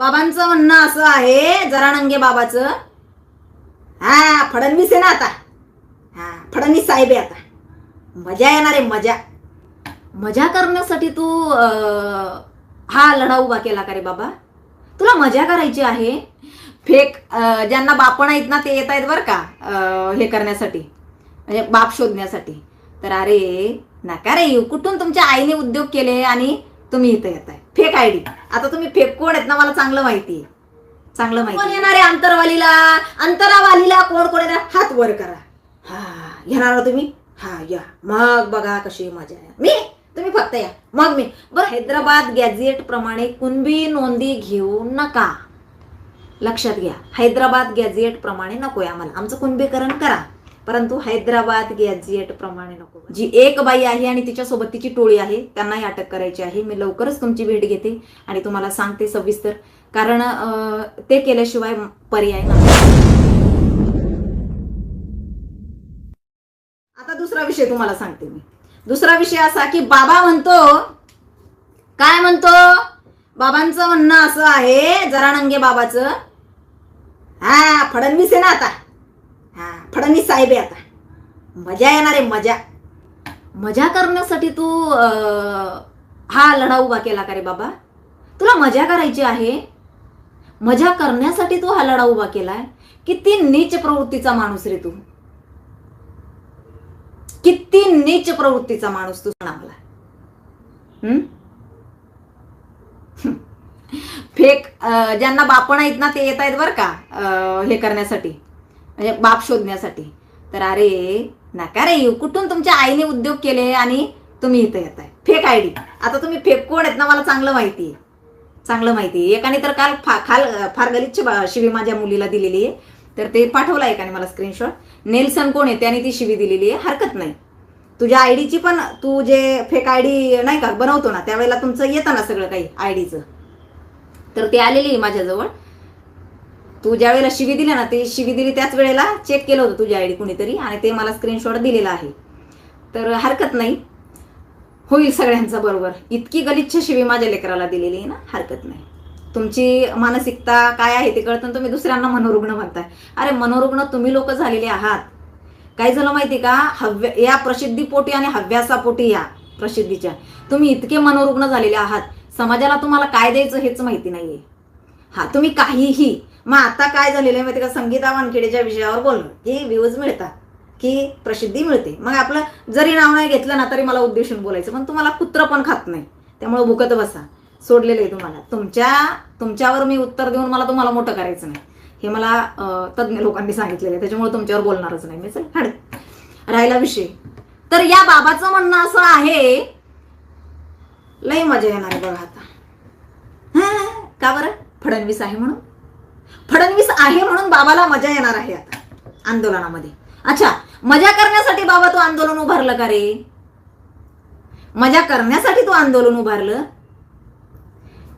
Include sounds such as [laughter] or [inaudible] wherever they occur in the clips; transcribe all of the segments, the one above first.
बाबांचं म्हणणं असं आहे जरा नंगे बाबाचं. हा फडणवीस आहे ना आता. हा फडणवीस साहेब आहे आता. मजा येणार आहे मजा. मजा करण्यासाठी तू हा लढा उभा केला का रे बाबा? तुला मजा करायची आहे. फेक ज्यांना बाप आहेत ना ते येत आहेत बरं का हे करण्यासाठी. म्हणजे बाप शोधण्यासाठी. तर अरे नका रे येऊ. कुठून तुमच्या आईने उद्योग केले आणि तुम्ही इथं येत आहे फेक आय डी. आता तुम्ही फेक कोण आहेत ना मला चांगलं माहिती चांगलं माहिती कोण येणार आहे अंतरवालीला? अंतरावालीला कोण कोण येणार? हात वर करा. हा येणार ना तुम्ही? हा या. मग बघा कशी मजा आहे. मी? तुम्ही फक्त या. मग मी. बरं हैदराबाद गॅझेट प्रमाणे कुणबी नोंदी घेऊ नका. लक्षात घ्या. हैदराबाद गॅझेट प्रमाणे नकोय आम्हाला आमचं कुणबीकरण करा. परंतु हैदराबाद गॅझेट प्रमाणे नको जी एक बाई आहे आणि तिच्यासोबत तिची टोळी आहे त्यांनाही अटक करायची आहे. मी लवकरच तुमची भेट घेते आणि तुम्हाला सांगते सविस्तर. कारण ते केल्याशिवाय पर्याय नाही. आता दुसरा विषय तुम्हाला सांगते मी. दुसरा विषय असा की बाबा म्हणतो काय म्हणतो? बाबांचं म्हणणं असं आहे जरा नंगे बाबाचं. हा फडणवीस आहे ना आता. हा साहेब आहे आता. मजा येणार आहे मजा. मजा करण्यासाठी तू हा लढा उभा केला का रे बाबा? तुला मजा करायची आहे? मजा करण्यासाठी तू हा लढा उभा केलाय? किती नीच प्रवृत्तीचा माणूस रे तू. किती नीच प्रवृत्तीचा माणूस तू सांग मला [laughs] फेक ज्यांना बापण आहेत ना ते येत आहेत बरं का हे करण्यासाठी. म्हणजे बाप शोधण्यासाठी. तर अरे नका रे कुठून तुमच्या आईने उद्योग केले आणि तुम्ही इथं येत आहे फेक आय डी आता तुम्ही फेक कोण आहेत ना मला चांगलं माहिती आहे. चांगलं माहिती आहे. एकाने तर काल फा खाल फार गलिच्छ शिवी माझ्या मुलीला दिलेली आहे. तर ते पाठवलं एकाने मला स्क्रीनशॉट नेल्सन कोण आहे? त्याने ती शिवी दिलेली आहे. हरकत नाही. तुझ्या आयडीची पण तू जे फेक आयडी नाही का बनवतो ना त्यावेळेला तुमचं येतं ना सगळं काही आयडीचं तर ते आलेली आहे माझ्याजवळ. तू ज्या वेळेला शिवी दिली ना ते शिवी दिली त्याच वेळेला चेक केलं होतं तुझी आयडी कुणीतरी आणि ते मला स्क्रीनशॉट दिलेला आहे. तर हरकत नाही. होईल सगळ्यांचा बरोबर. इतकी गलिच्छ शिवी माझ्या लेकराला दिलेली आहे ना हरकत नाही. तुमची मानसिकता काय आहे ते कळतं तुम्ही दुसऱ्यांना मनोरुग्ण म्हणताय. अरे मनोरुग्ण तुम्ही लोक झालेले आहात. काय झालं माहिती का? हव्य या प्रसिद्धीपोटी आणि हव्यासापोटी या प्रसिद्धीच्या. तुम्ही इतके मनोरुग्ण झालेले आहात. समाजाला तुम्हाला काय द्यायचं हेच माहिती नाहीये. हा तुम्ही काहीही मग आता काय झालेलं आहे माहिती का? संगीता वानखेडेच्या विषयावर बोलणं की व्ह्यूज मिळतात की प्रसिद्धी मिळते. मग आपलं जरी नाव नाही घेतलं ना तरी मला उद्देशून बोलायचं. पण तुम्हाला कुत्र पण खात नाही. त्यामुळे भुकत बसा. सोडलेलं आहे तुम्हाला. तुमच्या तुमच्यावर मी उत्तर देऊन मला तुम्हाला मोठं करायचं नाही. हे मला तज्ज्ञ लोकांनी सांगितलेलं आहे. त्याच्यामुळे तुमच्यावर बोलणारच नाही मी. चल हाड राहिला विषय. तर या बाबाचं म्हणणं असं आहे लई मजा येणार बघा आता. हा, का बरं? फडणवीस आहे म्हणून? फडणवीस आहे म्हणून बाबाला मजा येणार आहे आता आंदोलनामध्ये. अच्छा मजा करण्यासाठी बाबा तू आंदोलन उभारलं का रे? मजा करण्यासाठी तू आंदोलन उभारलं?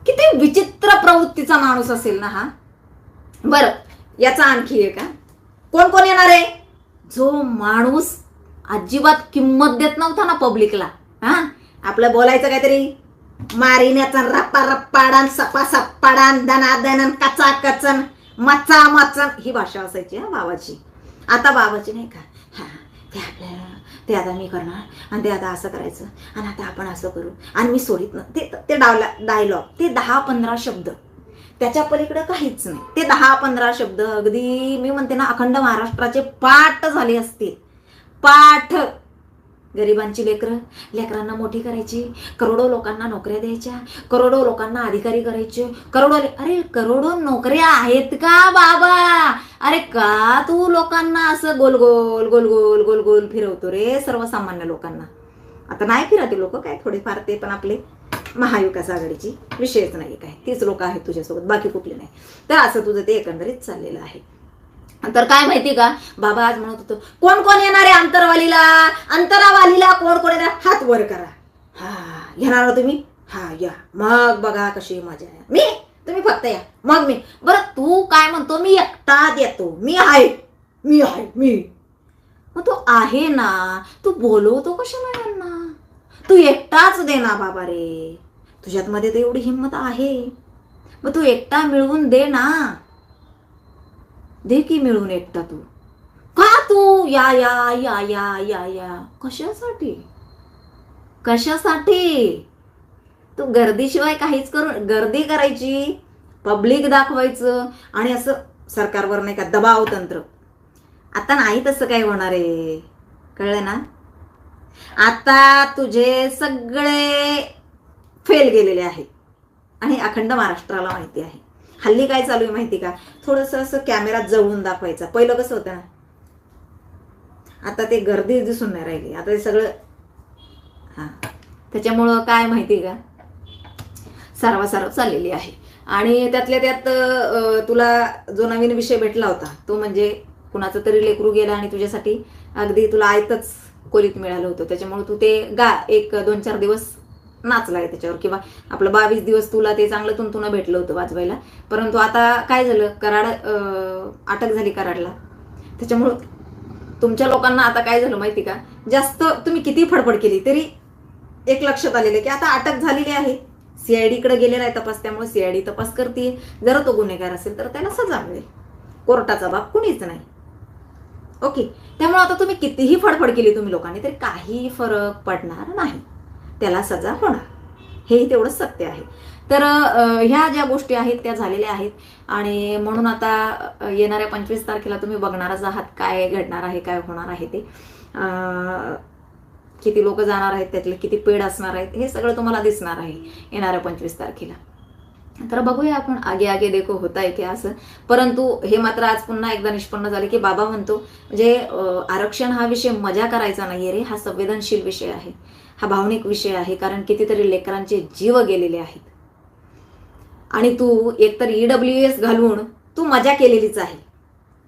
किती विचित्र प्रवृत्तीचा माणूस असेल ना हा? बरं याचा आणखी एक का कोण कोण येणार आहे? जो माणूस अजिबात किंमत देत नव्हता ना पब्लिकला हा? आपलं बोलायचं काहीतरी? मारिण्याचा रप्पा रप्पाडान सपा सप्पाडान दनादनन कचा कचन मचा मचन ही भाषा असायची हा बाबाची. आता बाबाची नाही का? हा ते आपल्याला ते आता मी करणार आणि ते आता असं करायचं आणि आता आपण असं करू आणि मी सोडित न ते ते डावला डायलॉग ते दहा पंधरा शब्द. त्याच्या पलीकडे काहीच नाही. ते दहा पंधरा शब्द अगदी मी म्हणते ना अखंड महाराष्ट्राचे पाठ झाले असतील. पाठ. गरिबांची लेकरं लेकरांना मोठी करायची करोडो लोकांना नोकऱ्या द्यायच्या करोडो लोकांना अधिकारी करायचे करोडो अरे करोडो नोकऱ्या आहेत का बाबा? अरे का तू लोकांना असं गोल गोल गोल गोल गोल गोल फिरवतो रे सर्वसामान्य लोकांना? आता नाही फिरते लोक काय थोडेफार ते पण आपले महाविकास आघाडीची विषयच नाही काय. तीच लोक आहेत तुझ्यासोबत बाकी कुठले नाही. तर असं तुझं ते एकंदरीत चाललेलं आहे. तर काय माहिती का? बाबा आज म्हणत होतो कोण कोण येणार आहे अंतरवालीला? अंतरावालीला कोण कोण येणार? हात वर करा. हा येणार ना तुम्ही? हा या. मग बघा कशी मजा आहे मी? तुम्ही फक्त या. मग मी. बरं तू काय म्हणतो? मी एकटा देतो. मी आहे. मी आहे. मी. मग तू आहे ना. तू बोलवतो कशाला यांना? तू एकटाच दे ना बाबा रे. तुझ्यात मध्ये तर एवढी हिंमत आहे. मग तू एकटा मिळवून दे ना. दे की एकटा तू. का तू? या या या या या या. कशासाठी? कशासाठी? तू गर्दीशिवाय काहीच करू गर्दी करायची पब्लिक दाखवायचं आणि असं सरकारवर नाही का दबाव तंत्र. आता नाही तसं काय होणार आहे. कळलं ना? आता तुझे सगळे फेल गेलेले आहे. आणि अखंड महाराष्ट्राला माहिती आहे. हल्ली काय चालू आहे माहिती का? थोडंसं असं कॅमेरात जवळून दाखवायचा. पहिलं कसं होतं ना? आता ते गर्दी दिसून नाही राहिली. आता ते सगळं हां. त्याच्यामुळं काय माहिती का? सर्वासारव चाललेली आहे. आणि त्यातल्या त्यात तुला जो नवीन विषय भेटला होता तो म्हणजे कुणाचा तरी लेकरू गेला आणि तुझ्यासाठी अगदी तुला आयतच कोलीत मिळालं होतं. त्याच्यामुळे तू ते गा एक दोन चार दिवस नाचलाय त्याच्यावर. किंवा आपलं बावीस दिवस तुला ते चांगलं तुंतुनं भेटलं होतं वाजवायला. परंतु आता काय झालं? कराड अटक झाली कराडला. त्याच्यामुळं तुमच्या लोकांना आता काय झालं माहिती का? जास्त तुम्ही किती फडफड केली तरी एक लक्षात आलेलं आहे की आता अटक झालेली आहे. सीआयडीकडे गेलेला आहे तपास त्यामुळे सीआयडी तपास करते जर तो गुन्हेगार असेल तर त्याला सजा मिळेल. कोर्टाचा बाब कुणीच नाही. ओके. त्यामुळे आता तुम्ही कितीही फडफड केली तुम्ही लोकांनी तरी काही फरक पडणार नाही. त्याला सजा होणार. हेही तेवढं सत्य आहे. तर ह्या ज्या गोष्टी आहेत त्या झालेल्या आहेत. आणि म्हणून आता येणाऱ्या पंचवीस तारखेला तुम्ही बघणारच आहात काय घडणार आहे काय होणार आहे ते. किती लोक जाणार आहेत त्यातले किती पेड असणार आहेत हे सगळं तुम्हाला दिसणार आहे येणाऱ्या पंचवीस तारखेला. तर बघूया आपण आगे आगे देखो होत आहे की असं. परंतु हे मात्र आज पुन्हा एकदा निष्पन्न झाले की बाबा म्हणतो म्हणजे आरक्षण हा विषय मजा करायचा नाहीये रे हा संवेदनशील विषय आहे. हा भावनिक विषय आहे कारण कितीतरी लेकरांचे जीव गेलेले आहेत. आणि तू एकतर ईडब्ल्यू एस घालून तू मजा केलेलीच आहे.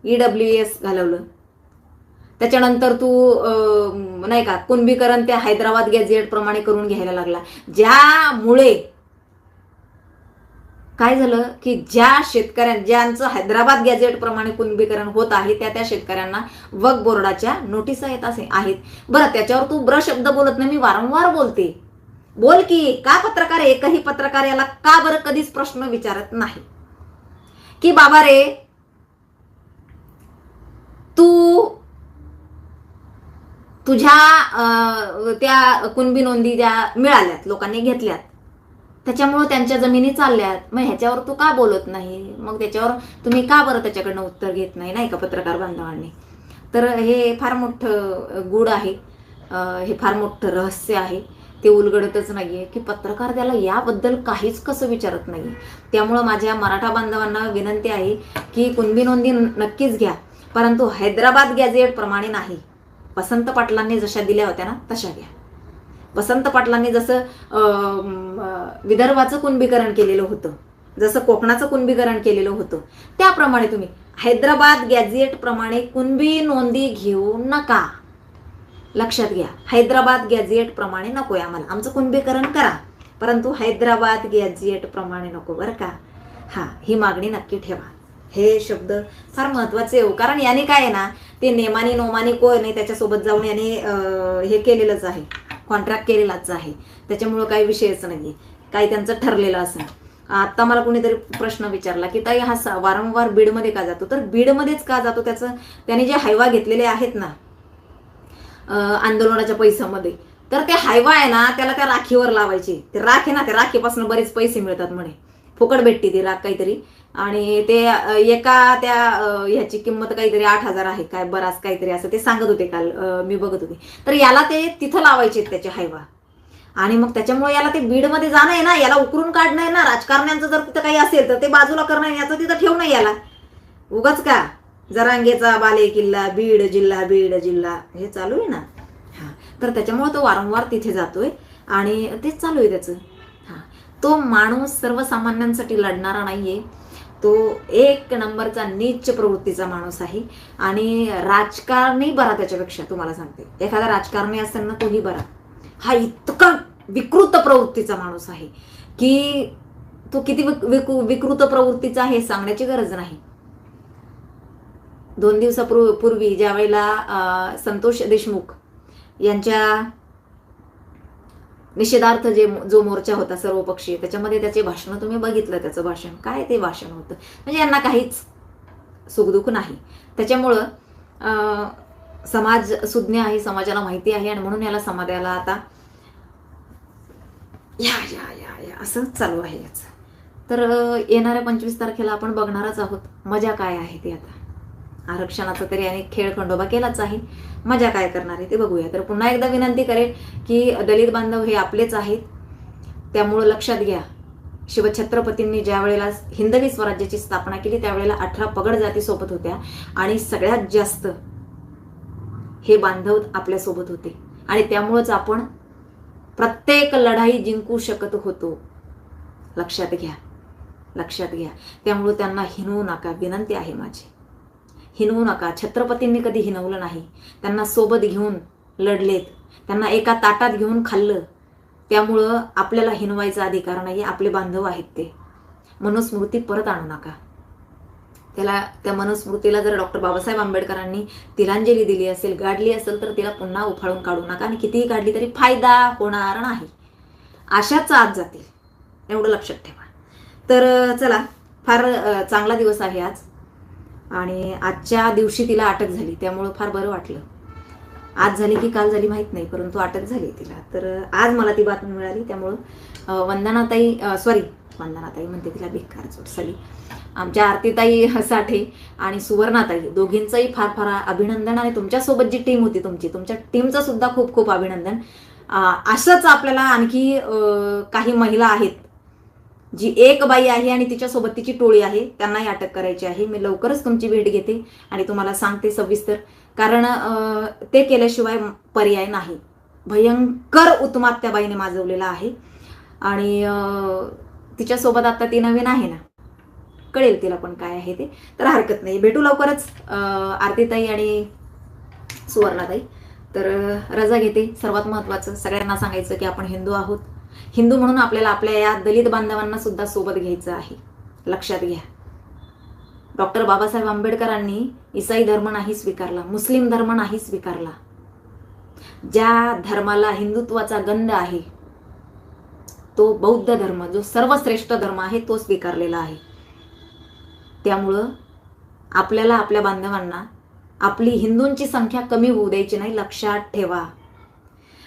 ईडब्ल्यू एस घालवलं. त्याच्यानंतर तू नाही का कुणबीकरण त्या हैदराबाद गॅझेट प्रमाणे करून घ्यायला लागला. ज्यामुळे काय झालं की ज्या शेतकऱ्यां ज्यांचं हैदराबाद गॅझेट प्रमाणे कुणबीकरण होत आहे त्या त्या शेतकऱ्यांना वक बोर्डाच्या नोटिसा येत असे आहेत. बरं त्याच्यावर तू ब्र शब्द बोलत नाही मी वारंवार बोलते. बोल की का पत्रकार एकही पत्रकार याला का बरं कधीच प्रश्न विचारत नाही? की बाबा रे तू तुझ्या अं, त्या कुणबी नोंदी ज्या मिळाल्यात लोकांनी घेतल्यात. त्याच्यामुळं त्यांच्या जमिनी चालल्यात. मग ह्याच्यावर तू का बोलत नाही? मग त्याच्यावर तुम्ही का बरं त्याच्याकडनं उत्तर घेत नाही? नाही का पत्रकार बांधवांनी? तर हे फार मोठं गुड आहे. हे फार मोठं रहस्य आहे. ते उलगडतच नाही आहे की पत्रकार त्याला याबद्दल काहीच कसं विचारत नाही त्यामुळं माझ्या मराठा बांधवांना विनंती आहे की कुणबी नोंदी नक्कीच घ्या. परंतु हैदराबाद गॅझेट प्रमाणे नाही. वसंत पाटलांनी जशा दिल्या होत्या ना तशा घ्या. वसंत पाटलांनी जसं विदर्भाचं कुंभीकरण केलेलं होतं जसं कोकणाचं कुणबीकरण केलेलं होतं त्याप्रमाणे तुम्ही हैदराबाद गॅझेट प्रमाणे कुणबी नोंदी घेऊ नका. लक्षात घ्या हैदराबाद गॅझेट प्रमाणे नकोय आम्हाला. आमचं कुणबीकरण करा परंतु हैदराबाद गॅझेट प्रमाणे नको बरं का? हा ही मागणी नक्की ठेवा. हे शब्द फार महत्त्वाचे हो. कारण याने काय आहे ना ते नेमानी नोमानी कोण नाही त्याच्यासोबत जाऊन याने हे केलेलंच आहे. कॉन्ट्रॅक्ट केलेलाच आहे. त्याच्यामुळं काही विषयच नाही काही त्यांचं ठरलेलं असं आता मला कुणीतरी प्रश्न विचारला की ताई हा सा- वारंवार बीडमध्ये का जातो? तर बीडमध्येच का जातो त्याचं? त्याने जे हायवा घेतलेले आहेत ना आंदोलनाच्या पैशामध्ये तर ते हायवा आहे ना त्याला त्या राखीवर लावायचे. ते राख आहे ना त्या राखीपासून बरेच पैसे मिळतात म्हणे. फुकट भेटते ती राख काहीतरी. आणि ते एका त्या ह्याची किंमत काहीतरी आठ हजार आहे काय बराच काहीतरी असं ते सांगत होते काल मी बघत होते. तर याला ते तिथं लावायचे त्याचे हायवा. आणि मग त्याच्यामुळे याला ते बीडमध्ये जाणं आहे ना याला उकरून काढणं आहे ना राजकारण्यांचं जर तिथं काही असेल तर ते बाजूला करणं आहे, याचं तिथं ठेवणं आहे याला. उगाच का? जरांगेचा बाले किल्ला बीड जिल्हा बीड जिल्हा हे चालू आहे ना. हा. तर त्याच्यामुळे तो वारंवार तिथे जातोय आणि तेच चालू आहे त्याचं. हा. तो माणूस सर्वसामान्यांसाठी लढणारा नाहीये. तो एक नंबरचा नीच प्रवृत्तीचा माणूस आहे. आणि राजकारणी बरा त्याच्यापेक्षा तुम्हाला सांगते. एखादा राजकारणी असेल ना तोही बरा. हा इतका विकृत प्रवृत्तीचा माणूस आहे की तो किती विक- विकृत प्रवृत्तीचा आहे सांगण्याची गरज नाही. दोन दिवसापूर्वी पूर्वी ज्या वेळेला संतोष देशमुख यांच्या निषेधार्थ जे जो मोर्चा होता सर्वपक्षीय त्याच्यामध्ये त्याचे भाषण तुम्ही बघितलं त्याचं भाषण. काय ते भाषण होतं? म्हणजे यांना काहीच सुखदुःख नाही. त्याच्यामुळं समाज सुज्ञ आहे समाजाला माहिती आहे आणि म्हणून याला समाजाला आता या या या या असं चालू आहे याचं. तर येणाऱ्या पंचवीस तारखेला आपण बघणारच आहोत. मजा काय आहे ती आता? आरक्षणाचा तरी अनेक खेळ खंडोबा केलाच आहे. मजा काय करणार आहे ते बघूया. तर पुन्हा एकदा विनंती करेल की दलित बांधव हे आपलेच आहेत. त्यामुळं लक्षात घ्या शिवछत्रपतींनी ज्या वेळेला हिंदवी स्वराज्याची स्थापना केली त्यावेळेला अठरा पगड जाती सोबत होत्या आणि सगळ्यात जास्त हे बांधव आपल्यासोबत होते. आणि त्यामुळंच आपण प्रत्येक लढाई जिंकू शकत होतो. लक्षात घ्या लक्षात घ्या. त्यामुळं त्यांना हिनवू नका. विनंती आहे माझी. हिनवू नका. छत्रपतींनी कधी हिनवलं नाही. त्यांना सोबत घेऊन लढलेत. त्यांना एका ताटात घेऊन खाल्लं. त्यामुळं आपल्याला हिनवायचा अधिकार नाही. आपले बांधव आहेत ते. मनुस्मृती परत आणू नका. त्याला त्या मनुस्मृतीला जर डॉक्टर बाबासाहेब आंबेडकरांनी तिलांजली दिली असेल गाडली असेल तर तिला पुन्हा उफाळून काढू नका. आणि कितीही काढली तरी फायदा होणार नाही. अशाच आत जातील. एवढं लक्षात ठेवा. तर चला फार चांगला दिवस आहे आज. आणि आजच्या दिवशी तिला अटक झाली त्यामुळं फार बरं वाटलं. आज झाली की काल झाली माहीत नाही परंतु अटक झाली तिला. तर आज मला ती बातमी मिळाली त्यामुळं वंदनाताई सॉरी वंदनाताई म्हणते तिला बेकार चोट आमच्या आरतीताई साठे आणि सुवर्णाताई दोघींचंही फार फार अभिनंदन आणि तुमच्यासोबत जी टीम होती तुमची तुमच्या टीमचं सुद्धा खूप खूप अभिनंदन. असंच आपल्याला आणखी काही महिला आहेत जी एक बाई आहे आणि तिच्यासोबत तिची टोळी आहे त्यांनाही अटक करायची आहे. मी लवकरच तुमची भेट घेते आणि तुम्हाला सांगते सविस्तर. कारण ते केल्याशिवाय पर्याय नाही. भयंकर उत्मात त्या बाईने माजवलेला आहे. आणि तिच्यासोबत आता ती नवीन आहे ना. कळेल तिला पण काय आहे ते. तर हरकत नाही. भेटू लवकरच आरतीताई आणि सुवर्णाताई. तर रजा घेते. सर्वात महत्त्वाचं सगळ्यांना सांगायचं की आपण हिंदू आहोत. हिंदू म्हणून आपल्याला आपल्या या दलित बांधवांना सुद्धा सोबत घ्यायचं आहे. लक्षात घ्या. डॉक्टर बाबासाहेब आंबेडकरांनी इसाई धर्म नाही स्वीकारला मुस्लिम धर्म नाही स्वीकारला. ज्या धर्माला हिंदुत्वाचा गंध आहे तो बौद्ध धर्म जो सर्वश्रेष्ठ धर्म आहे तो स्वीकारलेला आहे. त्यामुळं आपल्याला आपल्या बांधवांना आपली हिंदूंची संख्या कमी होऊ द्यायची नाही लक्षात ठेवा.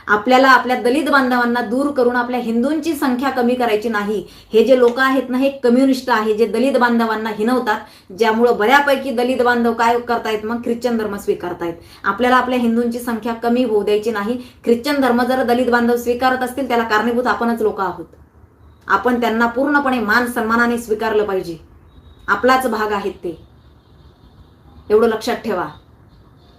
आपल्याला आपल्या दलित बांधवांना दूर करून आपल्या हिंदूंची संख्या कमी करायची नाही. हे जे लोक आहेत ना हे कम्युनिस्ट आहे जे दलित बांधवांना हिनवतात ज्यामुळं बऱ्यापैकी दलित बांधव काय करतायत मग? ख्रिश्चन धर्म स्वीकारतायत. आपल्याला आपल्या हिंदूंची संख्या कमी होऊ द्यायची नाही. ख्रिश्चन धर्म जर दलित बांधव स्वीकारत असतील त्याला कारणीभूत आपणच लोक आहोत. आपण त्यांना पूर्णपणे मान सन्मानाने स्वीकारलं पाहिजे. आपलाच भाग आहेत ते. एवढं लक्षात ठेवा.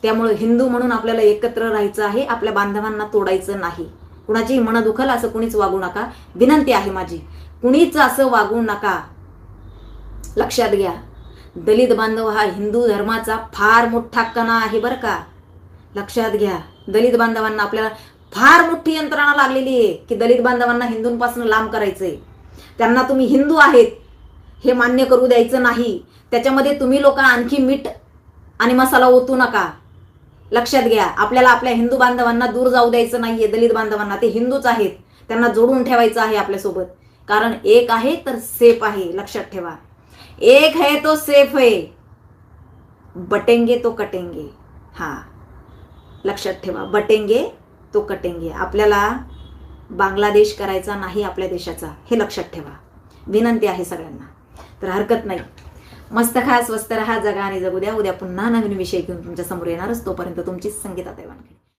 त्यामुळे हिंदू म्हणून आपल्याला एकत्र राहायचं आहे आपल्या बांधवांना तोडायचं नाही. कुणाचीही मन दुखल असं कुणीच वागू नका. विनंती आहे माझी कुणीच असं वागू नका. लक्षात घ्या दलित बांधव हा हिंदू धर्माचा फार मोठा कणा आहे बरं का. लक्षात घ्या दलित बांधवांना आपल्याला फार मोठी यंत्रणा लागलेली आहे की दलित बांधवांना हिंदूंपासून लांब करायचंय. त्यांना तुम्ही हिंदू आहेत हे मान्य करू द्यायचं नाही. त्याच्यामध्ये तुम्ही लोक आणखी मीठ आणि मसाला ओतू नका. लक्षात घ्या आपल्याला आपल्या हिंदू बांधवांना दूर जाऊ द्यायचं नाहीये दलित बांधवांना ते हिंदूच आहेत. त्यांना जोडून ठेवायचं आहे आपल्यासोबत. कारण एक आहे तर सेफ आहे लक्षात ठेवा. एक है तो सेफ है बटेंगे तो कटेंगे. हा लक्षात ठेवा. बटेंगे तो कटेंगे. आपल्याला बांगलादेश करायचा नाही आपल्या देशाचा हे लक्षात ठेवा. विनंती आहे सगळ्यांना. तर हरकत नाही. मस्त खा स्वस्त रहा जगा आणि जगू द्या. उद्या पुन्हा नवीन विषय घेऊन तुमच्यासमोर येणारच. तोपर्यंत तुमची संगीता देवाण